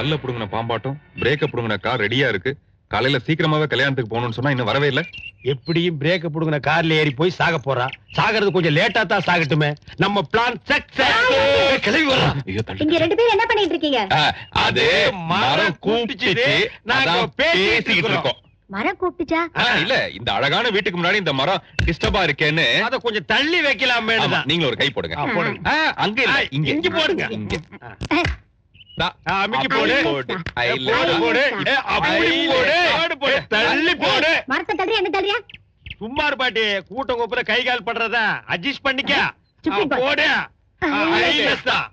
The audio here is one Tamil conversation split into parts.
பல்ல புடுங்கின பாம்பாட்டம் பிரேக்க புடுங்கின கார் ரெடியா இருக்கு. காலையில சீக்கிரமாவே கல்யாணத்துக்கு போகணும்னு சொன்னா இன்னும் வரவே இல்ல. எப்படியும் பிரேக்க புடுங்கின கார்ல ஏறி போய் சாக போறா. சாகிறது கொஞ்சம் லேட்டா தான் சாகட்டுமே. நம்ம பிளான் சக்சஸ் கிளம்பி வரலாம். இங்க ரெண்டு பேரும் என்ன பண்ணிட்டு இருக்கீங்க? அது மரம் கூப்பிட்டுச்சு. நாங்க பேசிக்கிட்டு இருக்கோம். மரம் கூப்பிட்டுச்சா? இல்ல இந்த அழகான வீட்டுக்கு முன்னாடி இந்த மரம் டிஸ்டர்பா இருக்கேன்னு. அத கொஞ்சம் தள்ளி வைக்கலாம் நீங்களும் ஒரு கை போடுங்க. அங்க இங்க. இங்க போடுங்க. அமுக்கி போடு போடு. போடு அப்படி போடு போடு, தள்ளி போடு மரத்தை என்ன சும்மா இரு பாட்டி கூட்டம் கூப்புற கை கால் பண்றதா அட்ஜஸ்ட் பண்ணிக்க. போடு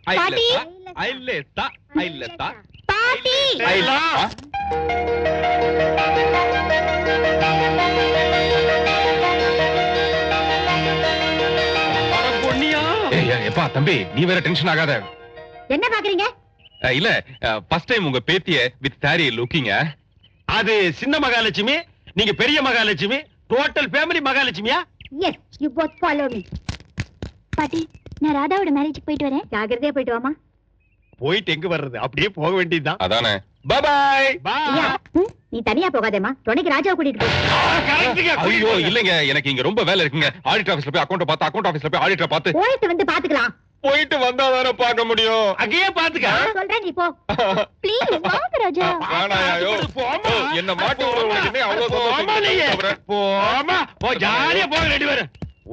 பாட்டி. எப்பா தம்பி நீ வேற டென்ஷன் ஆகாத என்ன பாக்குறீங்க இல்ல ஃபர்ஸ்ட் டைம் உங்க பேத்திய வித் சாரி லுக்கிங்க அது சின்ன மகாலட்சுமி நீங்க பெரிய Mahalakshmi total family மகாலட்சுமியா? Yes you both follow me பாட்டி நான் ராதாவோட மேரேஜுக்கு போயிட்டு வரேன். ஜாகிரதையா போயிட்டு வாமா போயிட்டு எங்க வர்றது? அப்படியே போக வேண்டியதுதான். அதானே. பாய் ஐயா, ம், நீ தனியா போகாதேம்மா. துணைக்கு ராஜாவை கூட்டிட்டு போ. ஐயோ இல்லங்க எனக்கு இங்க ரொம்ப வேலை இருக்குங்க. ஆடிட் ஆபீஸ்ல போய் அக்கௌண்ட் பார்த்து அக்கௌண்ட் ஆபீஸ்ல போய் ஆடிட்டர் பார்த்து. போயிட்டு வந்து பாத்துக்கலாம் போயிட்டு வந்தா தானே பார்க்க முடியும். அங்கேயே பாத்துக்க சொல்றேன் நீ போ. ப்ளீஸ் வாங்க ராஜா. வேணாயோ. என்ன மாட்டி அவ்வளவு. போ ஜாலியா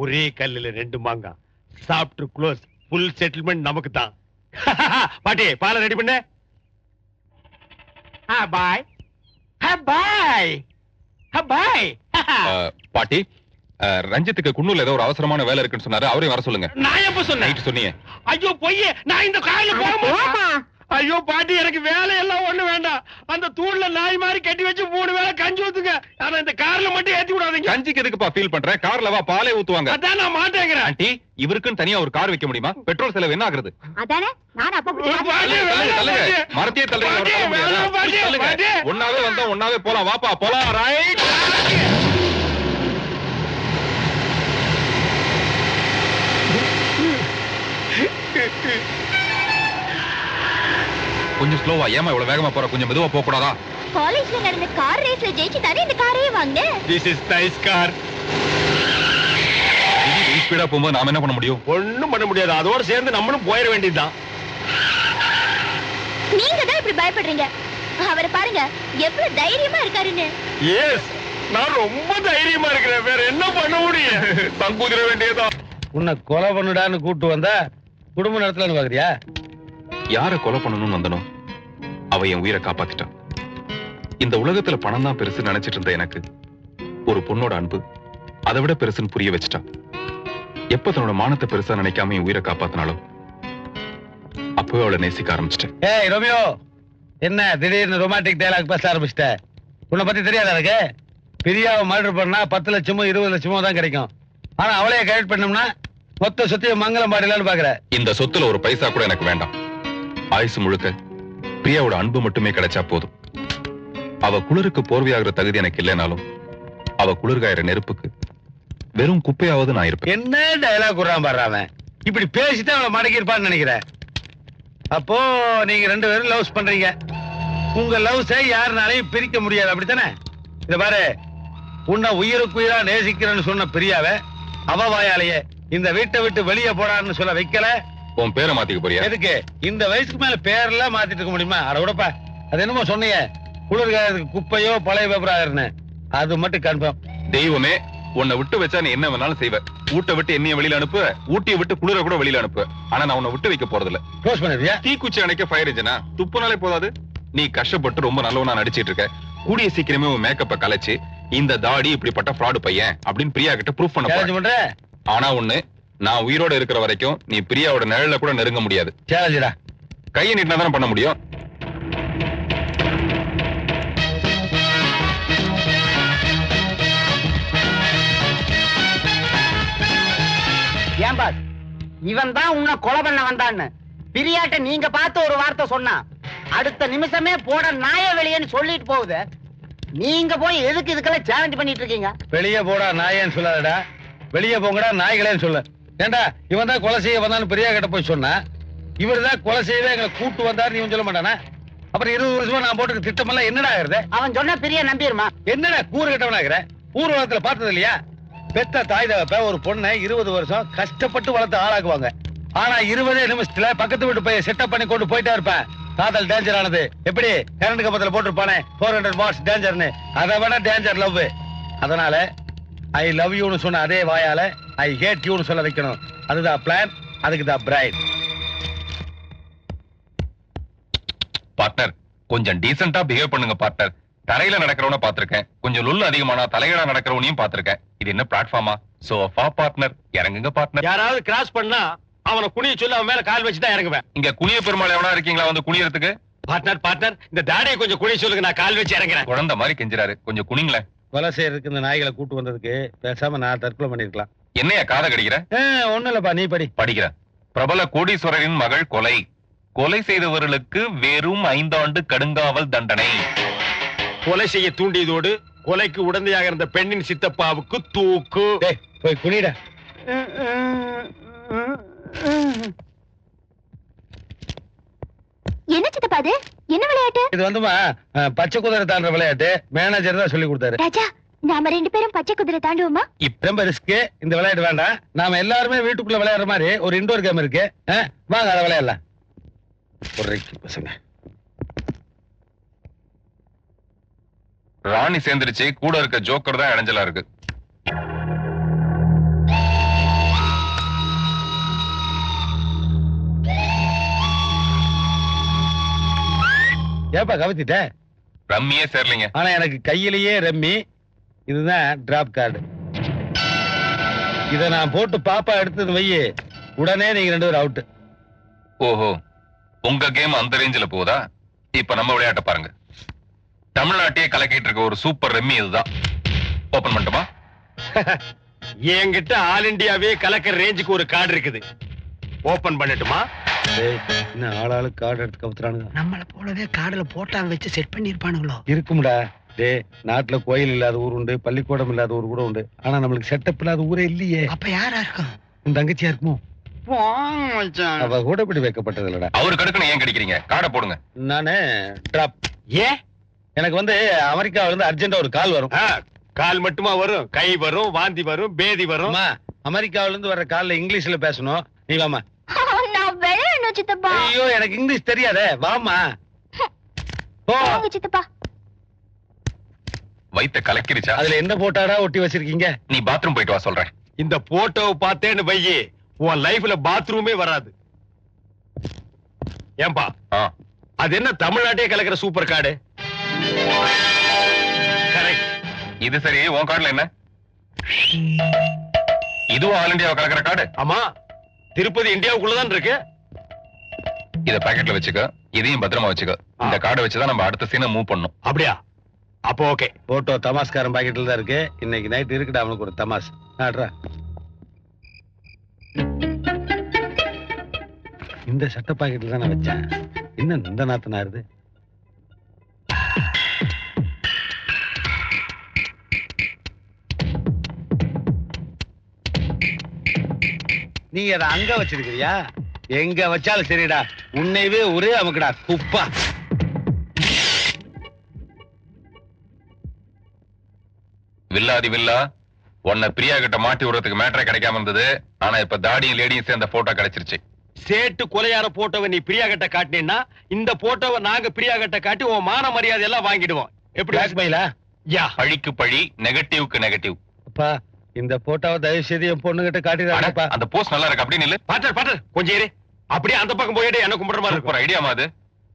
ஒரே கல்லுல ரெண்டு மாங்காய் சாப்பிட்டு க்ளோஸ் ஃபுல் செட்டில்மெண்ட் நமக்கு தான் பாட்டி பாலை ரெடி பண்ண. பாய் பாய் பாட்டி ரஞ்சித்துக்கு குன்னூர்ல ஏதோ ஒரு அவசரமான வேலை இருக்குன்னு சொன்னாரு. அவரையும் வர சொல்லுங்க. நான் எப்ப சொன்னேன்? நைட் சொன்னீங்க. ஐயோ பொய்யே. நான் இந்த கார்ல மாட்டேன். போப்பா ஐயோ பாட்டி எனக்கு வேலையெல்லாம் ஒண்ணு வேண்டாம். அந்த தூண்ல நாய் மாதிரி கட்டி வச்சு மூணு வேளை கஞ்சி ஊத்துங்க. ஆனா இந்த கார்ல மட்டும் ஏத்தி விடாதீங்க. கஞ்சிக்கு எதுக்குப்பா ஃபீல் பண்றேன்? கார்ல வா பாலே ஊத்துவாங்க. அதான் நான் மாட்டேங்கிறேன். ஆண்டி இவருக்குன்னு தனியா ஒரு கார் வைக்க முடியுமா? பெட்ரோல் செலவு என்ன ஆகுறது? அதானே? நான் அப்ப. மரத்தையே தள்ளுங்க. ஒண்ணாவே வந்தா ஒண்ணாவே போலாம். வாப்பா போலாம். ரைட் கொஞ்சம் ஸ்லோவா ஏமா இவ்வளவு வேகமா போற? கொஞ்சம் மெதுவா போக கூடாதா? காலேஜ்ல நடந்த கார் ரேஸ்ல ஜெயிச்சு தானே இந்த காரையே வாங்கினேன் திஸ் இஸ் நைஸ் கார் ஸ்பீடா போகும்போது நாம என்ன பண்ண முடியும்? ஒண்ணும் பண்ண முடியாது. அதோட சேர்ந்து நம்மளும் போயிட வேண்டியதுதான். நீங்க தான் இப்படி பயப்படுறீங்க. அவரை பாருங்க. எவ்வளவு தைரியமா இருக்காருன்னு. எஸ் நான் ரொம்ப தைரியமா இருக்கிறேன். வேற என்ன பண்ண முடியும்? தங்குதிர வேண்டியதா உன்னை கொலை பண்ணுடான்னு கூட்டு வந்தா குடும்ப நடத்தலன்னு பாக்குறியா? யார கொலை பண்ணணும்னு வந்தனோ? அவ என் உயிரை காப்பாத்திட்டான். இந்த உலகத்துல பணம் தான் பெருசு நினைச்சிட்டு இருந்த எனக்கு. ஒரு பொண்ணோட அன்பு அதை விட பெருசுன்னு புரிய வச்சுட்டான் எப்ப தன்னோட மானத்தை பெருசா நினைக்காம என் உயிரை காப்பாத்தினாலும் அப்பவே அவளை நேசிக்க ஆரம்பிச்சிட்டேன். ஏய் ரோமியோ! என்ன திடீர்னு ரொமான்டிக் டயலாக் பேச ஆரம்பிச்சிட்ட? உன்னை பத்தி தெரியாதா எனக்கு? பிரியாவை மர்டர் பண்ணா பத்து லட்சமோ இருபது லட்சமோ தான் கிடைக்கும். ஆனா அவளையே கரெக்ட் பண்ணோம்னா மொத்த சொத்தையும் மங்களம் பாடலான்னு பாக்குற. இந்த சொத்துல ஒரு பைசா கூட எனக்கு வேண்டாம். ஆயுசு முழுக்க பிரியாவோட அன்பு மட்டுமே கிடைச்சா போதும். அவ குளிருக்கு போர்வையாகிற தகுதி எனக்கு இல்லைனாலும் அவ குளிர்காயிற நெருப்புக்கு வெறும் குப்பையாவது நான் இருப்பேன். என்ன டயலாக் விடுறான் பாரு அவன். இப்படி பேசிட்டு அவளை மடக்கி இருப்பான்னு நினைக்கிறேன் அப்போ நீங்க ரெண்டு பேரும் லவ்ஸ் பண்றீங்க. உங்க லவ்ஸை யாருனாலையும் பிரிக்க முடியாது. அப்படித்தானே? இத பாரு. உன்னை உயிருக்குயிரா நேசிக்கிறேன்னு சொன்ன பிரியாவ அவ வாயாலேயே இந்த வீட்டை விட்டு வெளியே போடான்னு சொல்ல வைக்கல. உன் பேரை மாத்திக்க போறியா? எதுக்கு? இந்த வயசுக்கு மேல பேரெல்லாம் மாத்திட்டு இருக்க முடியுமா? அட விடப்பா அது என்னமோ சொன்னீங்க குளிர்காலத்துக்கு குப்பையோ பழைய பேப்பராயிருன்னு அது மட்டும் கன்ஃபார்ம் தெய்வமே உன்னை விட்டு வச்சா நீ என்ன வேணாலும் செய்வ. ஊட்ட விட்டு என்னைய வெளியில அனுப்பு. ஊட்டிய விட்டு குளிர கூட வெளியில அனுப்பு. ஆனா நான் உன்னை விட்டு வைக்க போறதில்ல. க்ளோஸ் பண்ணிடுறியா தீக்குச்சி அணைக்க ஃபயர் இன்ஜினா துப்புனாலே போதாது? நீ கஷ்டப்பட்டு ரொம்ப நல்லவனா நடிச்சிட்டு இருக்க. கூடிய சீக்கிரமே உன் மேக்கப்ப கலைச்சு இந்த தாடி இப்படிப்பட்ட ஃப்ராடு பையன் அப்படின்னு பிரியா கிட்ட ப்ரூஃப் பண்ண ஆனா ஒண்ணு நான் உயிரோட இருக்கிற வரைக்கும் நீ பிரியாவோட நிழல கூட நெருங்க முடியாது. சேலஞ்சுடா. கையை நீட்டினா தானே பண்ண முடியும்? ஏன் பாஸ்? இவன் தான் உன்னை கொலை பண்ண வந்தான்னு. பிரியாட்ட நீங்க பார்த்து ஒரு வார்த்தை சொன்னா அடுத்த நிமிஷமே போட நாய வெளியேன்னு சொல்லிட்டு போகுது. நீங்க போய் எதுக்கு இதுக்கெல்லாம் சேலஞ்ச் பண்ணிட்டு இருக்கீங்க? வெளியே போடா நாயேன்னு சொல்லாதடா. வெளியே போங்கடா நாய்களேன்னு சொல்லு. ஏண்டா இவன் தான் கொலை செய்ய வந்தான்னு பெரியா கிட்ட போய் சொன்னா? இவர் தான் கொலை செய்யவே எங்களை கூட்டு வந்தாரு நீ சொல்ல மாட்டானா? அப்புறம் இருபது வருஷமா நான் போட்டுக்க திட்டம் எல்லாம் என்னடா ஆகுறது? அவன் சொன்ன பெரிய நம்பிடுமா என்னடா கூறு கட்டவனாகிற? பூர்வத்துல பார்த்தது இல்லையா? பெத்த தாய் தகப்ப ஒரு பொண்ணை இருபது வருஷம் கஷ்டப்பட்டு வளர்த்து ஆளாக்குவாங்க. ஆனா இருபதே நிமிஷத்துல பக்கத்து வீட்டு போய் செட்டப் பண்ணி கொண்டு போயிட்டே இருப்பேன். காதல் டேஞ்சர் ஆனது. எப்படி? கரண்ட் கம்பத்துல போட்டிருப்பானே. ஃபோர் ஹண்ட்ரட் வாட்ஸ் டேஞ்சர்னு அதை விட டேஞ்சர் லவ் அதனால ஐ லவ் யூன்னு சொன்ன அதே வாயால ஐ ஹேட் யூன்னு சொல்ல வைக்கணும். அதுதான் பிளான் அதுக்கு தான் பிரைட் பார்ட்னர் கொஞ்சம் டீசெண்டா பிஹேவ் பண்ணுங்க பார்ட்னர் தரையில நடக்கிறவன பாத்திருக்கேன் கொஞ்சம் லுல்லு அதிகமானா தலைகீழா நடக்கிறவனையும் பாத்திருக்கேன் இது என்ன பிளாட்ஃபார்மா சோ ஃபா பார்ட்னர் இறங்குங்க பார்ட்னர் யாராவது கிராஸ் பண்ணா அவனை குனிய சொல்லி அவன் மேல கால் வச்சு தான் இறங்குவேன். இங்க குனிய பெருமாள் எவனா இருக்கீங்களா வந்து குனியறதுக்கு? பார்ட்னர் பார்ட்னர் இந்த தாடியை கொஞ்சம் குனிய சொல்லுங்க நான் கால் வச்சு இறங்குறேன். குழந்தை மாதிரி கெஞ்சுறாரு. கொஞ்சம் குனிங்களேன். கொலை செய்யறதுக்கு இந்த நாய்களை கூட்டு வந்ததுக்கு பேசாம நான் தற்கொலை பண்ணிருக்கலாம். என்னைய காதை கடிக்கிற? ஒண்ணும் இல்லப்பா நீ படி. படிக்கிற. பிரபல கோடீஸ்வரரின் மகள் கொலை. கொலை செய்தவர்களுக்கு வெறும் ஐந்தாண்டு கடுங்காவல் தண்டனை. கொலை செய்ய தூண்டியதோடு கொலைக்கு உடந்தையாக இருந்த பெண்ணின் சித்தப்பாவுக்கு தூக்கு. டேய் போய் குனிடா. என்ன சித்தப்பா அது? என்ன விளையாட்டு? இது வந்துமா பச்சை குதிரை தாண்டுற விளையாட்டு. மேனேஜர் தான் சொல்லி கொடுத்தாரு. ராஜா நாம ரெண்டு பேரும் பச்சை குதிரை தாண்டுவோமா? ரொம்ப ரிஸ்க் இந்த விளையாட்டு வேண்டாம். நாம எல்லாருமே வீட்டுக்குள்ள விளையாடுற மாதிரி ஒரு இன்டோர் கேம் இருக்கு. வாங்க அதை விளையாடலாம். பசங்க. ராணி சேர்ந்துருச்சு. கூட இருக்க ஜோக்கர் தான் இடைஞ்சலா இருக்கு. ஏப்பா கவித்திட்ட? ரம்மியே சேரலைங்க. ஆனா எனக்கு கையிலேயே ரம்மி. இதுதான் டிராப் கார்டு இத நான் போட்டு பாப்பா எடுத்தது வையி. உடனே நீங்க ரெண்டு பேரும் அவுட் ஓஹோ. உங்க கேம் அந்த ரேஞ்சில போதா இப்ப நம்ம விளையாட்ட பாருங்க. தமிழ்நாட்டையே கலக்கிட்டு இருக்க ஒரு சூப்பர் ரெம்மி இதுதான். ஓபன் பண்ணட்டுமா? என்கிட்ட ஆல் இந்தியாவே கலக்கிற ரேஞ்சுக்கு ஒரு கார்டு இருக்குது. ஓபன் பண்ணட்டுமா? என்ன ஆளாளு கார்டு எடுத்து கவுத்துறானுங்க? நம்மள போலவே காடுல போட்டாங்க வச்சு செட் பண்ணிருப்பானுங்களோ இருக்கும்டா. டே நாட்டுல கோயில் இல்லாத ஊர் உண்டு பள்ளிக்கூடம் இல்லாத ஊர் கூட உண்டு. ஆனா நம்மளுக்கு செட்டப் இல்லாத ஊரே இல்லையே. அப்ப யாரா இருக்கும் உன் தங்கச்சியா இருக்குமோ? அவ கூட இப்படி வைக்கப்பட்டது இல்லடா. அவரு கடுக்கணும் ஏன் கிடைக்கிறீங்க? காடை போடுங்க. நானு டிராப் ஏன் எனக்கு வந்து அமெரிக்காவில இருந்து அர்ஜென்டா ஒரு கால் வரும். கால் மட்டுமா வரும்? கை வரும் வாந்தி வரும் பேதி வரும். அம்மா அமெரிக்காவில இருந்து வர்ற கால்ல இங்கிலீஷ்ல பேசணும். நீ வாமா ஐயோ எனக்கு இங்கிலீஷ் தெரியாதே. வாமா சித்தப்பா. வயித்த கலக்கிருச்சா? அதுல என்ன போட்டாடா ஒட்டி வச்சிருக்கீங்க? நீ பாத்ரூம் போயிட்டு வா சொல்றேன். இந்த போட்டோவை பார்த்தேன்னு வையி உன் லைஃப்ல பாத்ரூமே வராது. ஏன்பா? அது என்ன தமிழ்நாட்டையே கலக்கிற சூப்பர் கார்டு கரெக்ட் இது சரி உன் கார்டுல என்ன? இதுவும் ஆல் இந்தியாவை கலக்கிற கார்டு ஆமா. திருப்பதி இந்தியாவுக்குள்ளதான் இருக்கு. இத பாக்கெட்ல வச்சுக்க இதையும் பத்திரமா வச்சுக்க. இந்த கார்டை வச்சுதான் நம்ம அடுத்த சீனை மூவ் பண்ணும் அப்படியா? அப்போ ஓகே. போட்டோ தமாஸ்காரன் பாக்கெட்ல தான் இருக்கு. இன்னைக்கு நைட் இருக்குடா அவனுக்கு ஒரு தமாஸ். ஆடுறா. இந்த சட்ட பாக்கெட்ல தான் நான் வச்சேன். என்ன இந்த நாத்தனா இருது நீ அதை அங்க வச்சிருக்கிறியா? எங்க வச்சாலும் சரிடா. உன்னைவே ஒரே அமுக்குடா. குப்பா. வில்லாதி வில்லா உன்னை பிரியா கிட்ட மாட்டி விடுறதுக்கு மேட்டரே கிடைக்காம இருந்தது. ஆனா இப்ப தாடியும் லேடியும் சேர்ந்த போட்டோ கிடைச்சிருச்சு. சேட்டு கொலையான போட்டோவை நீ பிரியா கிட்ட காட்டினீன்னா இந்த போட்டோவை நாங்க பிரியா கிட்ட காட்டி உன் மான மரியாதை எல்லாம் வாங்கிடுவோம். எப்படி? பிளாக்மெயிலா யா. பழிக்கு பழி நெகட்டிவ்க்கு நெகட்டிவ் அப்பா இந்த போட்டோவை தயவு செய்து என் பொண்ணுகிட்ட காட்டிடாப்பா அந்த போஸ்ட் நல்லா இருக்கு அப்படி நில்லு. பாட்டர் பாட்டர் கொஞ்சம் இரு. அப்படியே அந்த பக்கம் போயிட்டு என்ன கும்பிடுற மாதிரி இருக்கும். ஐடியாமா அது.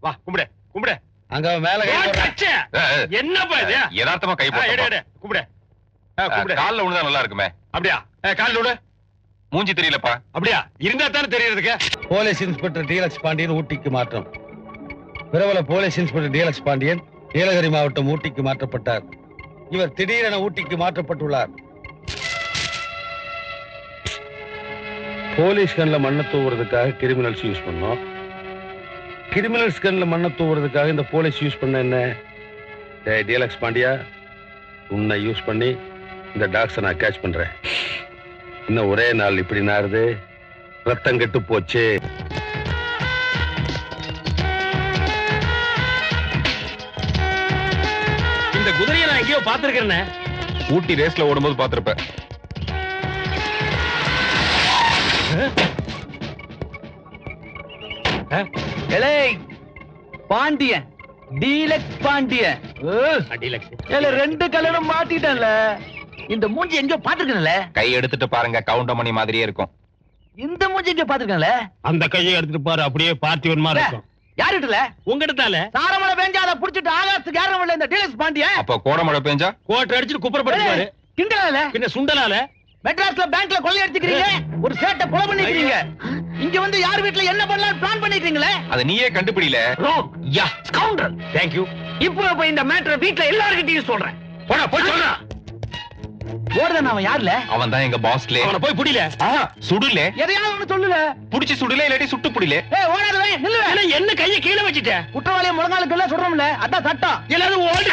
வா கும்பிடு கும்பிடு. அங்க மேல கை என்னப்பா இது? யதார்த்தமா கை கும்பிடு. கால்ல விழுந்தா நல்லா இருக்குமே அப்படியா? ஏ, கால் விடு மூஞ்சி தெரியலப்பா. அப்படியா? இருந்தா தானே தெரியறதுக்கு. போலீஸ் இன்ஸ்பெக்டர் டிஎல்எக்ஸ் பாண்டியன் ஊட்டிக்கு மாற்றம். பிரபல police inspector DLX Pandian Nilgiri மாவட்டம் ஊட்டிக்கு மாற்றப்பட்டார். இவர் திடீரென ஊட்டிக்கு மாற்றப்பட்டுள்ளார். போலீஸ் கண்ணில் மண்ணை தூவுறதுக்காக கிரிமினல்ஸ் யூஸ் பண்ணோம். கிரிமினல்ஸ் கண்ணில் மண்ணை தூவுறதுக்காக இந்த போலீஸ் யூஸ் பண்ண என்ன? டேய் டிஎல்எக்ஸ் பாண்டியா உன்னை யூஸ் பண்ணி இந்த டாக்ஸை நான் கேட்ச் பண்றேன். இன்னும் ஒரே நாள் இப்படி நாருது ரத்தம் கெட்டு போச்சு. இந்த குதிரையை நான் எங்கேயோ பாத்துருக்கேன் ஊட்டி ரேஸ்ல ஓடும்போது பாத்திருப்ப எலே பாண்டியன். டீலக்ஸ் பாண்டியன். ரெண்டு கலரும் மாத்திட்டேன்ல. இந்த மூஞ்சி எங்கேயோ பாத்துருக்கேன்ல கை எடுத்துட்டு பாருங்க கவுண்டமணி மாதிரியே இருக்கும். இந்த மூஞ்சி எங்கேயோ பாத்துருக்கேன்ல அந்த கையை எடுத்துட்டு பாரு அப்படியே பார்த்திவன் மாதிரி இருக்கும். யாருட்டுல உங்ககிட்டதால? சாரமலை பெஞ்சா அதை புடிச்சிட்டு ஆகாசத்துக்கு யாரும் இந்த டீலக்ஸ் பாண்டியன் அப்ப கோடை மழை பெஞ்சா? கோட்டை அடிச்சுட்டு குப்புறப்படுத்துவாரு கிண்டலால? பின்ன சுண்டலால? மெட்ராஸ்ல பேங்க்ல கொள்ளை அடிச்சுக்கிறீங்க ஒரு சேட்டை கொலை பண்ணிக்கிறீங்க. இங்க வந்து யார் வீட்ல என்ன பண்ணலாம் பிளான் பண்ணிக்கிறீங்களே? அத நீயே கண்டுபிடில யா. ஸ்கவுண்டர் தேங்க்யூ இப்போ இப்ப இந்த மேட்டர் வீட்ல எல்லார்கிட்டயும் சொல்றேன். போடா போய் ஓடுதான் அவன் யாருல? அவன் தான் எங்க பாஸ்லே. அவனை போய் புடியில. சுடுல. எதையாவது ஒண்ணு சொல்லுல. புடிச்சு சுடுல இல்லாட்டி சுட்டு புடில. ஏய் ஓடாதவே நில்லுவே ஏன்னா என்ன கையை கீழே வச்சுட்ட? குற்றவாளியை முழங்காலுக்கு எல்லாம் அதான் சட்டம். எல்லாரும் ஓடி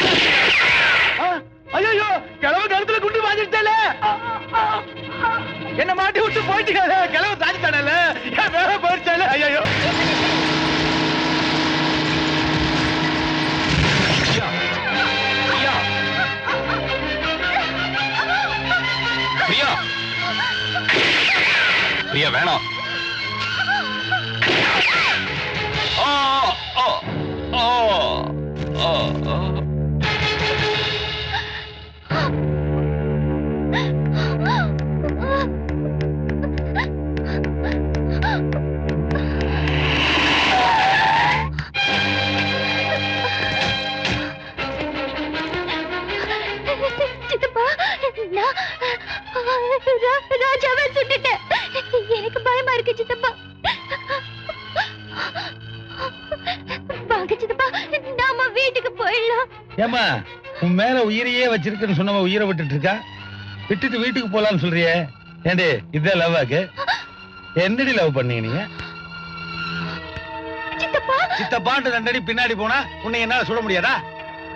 ஐயோ கிழவு கழுத்துல குண்டு வாங்கிட்டால என்ன மாட்டி விட்டு போயிட்டீங்க கிழவு தாண்டிட்டானல வேற போயிடுச்சால ஐயோ ஏமா உன் மேல உயிரையே வச்சிருக்குன்னு சொன்னவ உயிரை விட்டுட்டு இருக்கா? விட்டுட்டு வீட்டுக்கு போலாம்னு சொல்றியே. ஏண்டி இதான் லவ்வாக்கு என்னடி லவ் பண்ணீங்க நீங்க? சித்தப்பா! சித்தப்பாண்டு ரெண்டடி பின்னாடி போனா உன்னை என்னால சுட முடியாதா?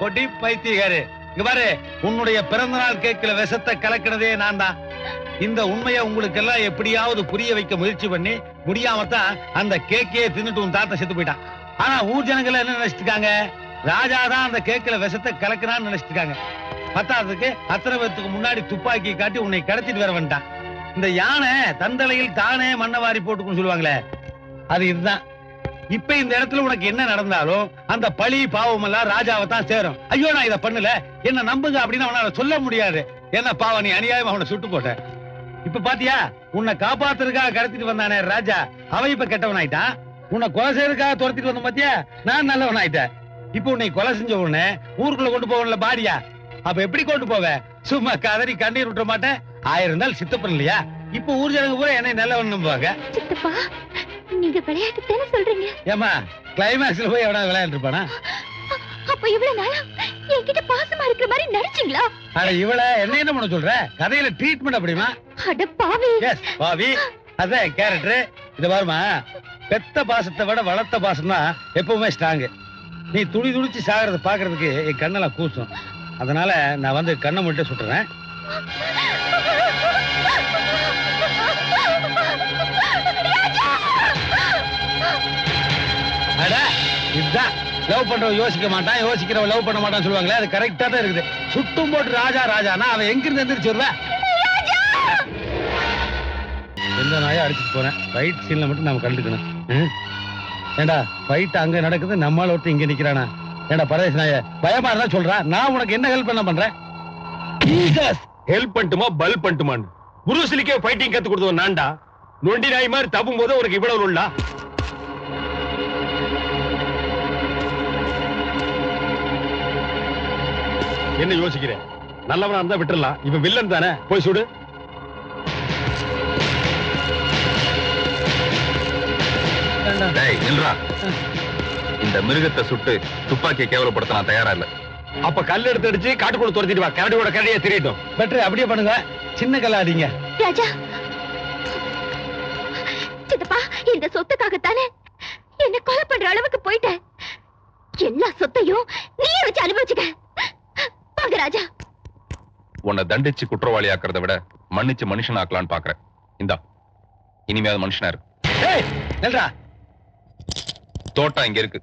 கொட்டி பைத்தியக்காரு. இங்க பாரு உன்னுடைய பிறந்த நாள் கேட்கல விஷத்தை கலக்கினதே நான் தான் இந்த உண்மையை உங்களுக்கு எல்லாம் எப்படியாவது புரிய வைக்க முயற்சி பண்ணி முடியாம தான் அந்த கேக்கையே தின்னுட்டு உன் தாத்தா செத்து போயிட்டான். ஆனா ஊர் ஜனங்கள் என்ன நினைச்சிட்டு இருக்காங்க? ராஜா தான் அந்த கேக்கில விஷத்தை கலக்கிறான்னு நினைச்சிட்டு இருக்காங்க பத்தாவதுக்கு அத்தனை பேத்துக்கு முன்னாடி துப்பாக்கி காட்டி உன்னை கடத்திட்டு வர வேண்டாம் இந்த யானை தந்தலையில் தானே மண்ணை வாரி போட்டுக்குன்னு சொல்லுவாங்களே அது இதுதான். இப்ப இந்த இடத்துல உனக்கு என்ன நடந்தாலும் அந்த பழி பாவம் எல்லாம் ராஜாவை தான் சேரும். ஐயோ நான் இதை பண்ணல. என்ன நம்புங்க அப்படின்னு அவனால சொல்ல முடியாது. என்ன பாவம் நீ அநியாயம் அவனை சுட்டு போட்ட. இப்ப பாத்தியா உன்னை காப்பாத்துறதுக்காக கடத்திட்டு வந்தானே ராஜா. அவன் இப்ப கெட்டவன் ஆயிட்டான் உன்னை கொலை செய்யறதுக்காக துரத்திட்டு வந்த பாத்தியா? நான் நல்லவன் ஆயிட்டேன் இப்ப உன்னை கொலை செஞ்ச உடனே ஊருக்குள்ள கொண்டு போவன்ல பாடியா? அப்ப எப்படி கொண்டு போவ? சும்மா கதறி கண்ணீர் விட்டுற மாட்டேன். ஆயிரம் நாள் சித்தப்பன் இல்லையா? இப்ப ஊர் ஜனங்க பூரா என்னை நல்லவன் நம்புவாங்க. சித்தப்பா நீங்க விளையாட்டு தானே சொல்றீங்க? ஏமா கிளைமேக்ஸ்ல போய் எவனா விளையாண்டு இருப்பானா அப்ப இவ்வளவு நாளா என்கிட்ட பாசமா இருக்கிற மாதிரி நடிச்சீங்களா? அட இவள என்ன என்ன பண்ண சொல்ற? கதையில ட்ரீட்மெண்ட் அப்படிமா? அட பாவி. எஸ் பாவி. அதான் கேரக்டர் இத பாருமா பெத்த பாசத்தை விட வளர்த்த பாசம் தான் எப்பவுமே ஸ்ட்ராங் நீ துடி துடிச்சு சாகிறத பாக்குறதுக்கு என் கண்ணெல்லாம் கூசும். அதனால நான் வந்து கண்ணை மட்டும் சுட்டுறேன். அட இதுதான். லவ் பண்றவ யோசிக்க மாட்டான் யோசிக்கிறவன் லவ் பண்ண மாட்டான்னு சொல்லுவாங்களே அது கரெக்டா தான் இருக்குது. சுட்டும் போட்டு ராஜா ராஜானா அவன் எங்கிருந்து எந்திரிச்சு எந்த நாயும் அடிச்சுட்டு போறேன். ரைட் சீன்ல மட்டும் நாம கண்டுக்கணும். ம்? ஏண்டா ஃபைட் அங்க நடக்குது நம்மால ஒருத்தன் இங்க நிக்கிறானா? ஏண்டா பரதேஷ் நாய பயமா இருந்தா சொல்றா? நான் உனக்கு என்ன ஹெல்ப் பண்ண பண்றேன்? ஜீசஸ் ஹெல்ப் பண்ணட்டுமா பல் பண்ணட்டுமான்னு. புருசிலிக்கே ஃபைட்டிங் கத்து கொடுத்தவன் நான்டா. நொண்டி நாய் மாதிரி தப்பும் போது உனக்கு இவ்வளவு உள்ளா. என்ன யோசிக்கிறேன் நல்லவனா இருந்தா விட்டுறலாம். இப்ப வில்லன் தானே. போய் சுடு. டேய் நில்றா. இந்த மிருகத்தை சுட்டு துப்பாக்கியை கேவலப்படுத்த நான் தயாரா இல்ல. அப்ப கல் எடுத்து அடிச்சு காட்டுக்குள்ள துரத்திட்டு வா. கரடியோட கரடியா திரியட்டும். பெட்ரு அப்படியே பண்ணுங்க. சின்ன கல்லாதீங்க. ராஜா. சித்தப்பா இந்த சொத்துக்காகத்தானே என்ன கொலை பண்ற அளவுக்கு போயிட்டேன் எல்லா சொத்தையும் நீயே வச்சு அனுபவிச்சுக்க. வாங்க ராஜா. உன்னை தண்டிச்சு குற்றவாளி ஆக்குறத விட மன்னிச்சு மனுஷன் ஆக்கலான்னு பாக்குறேன். இந்தா இனிமையாவது மனுஷனா இருக்கு தோட்டம் இங்க இருக்கு.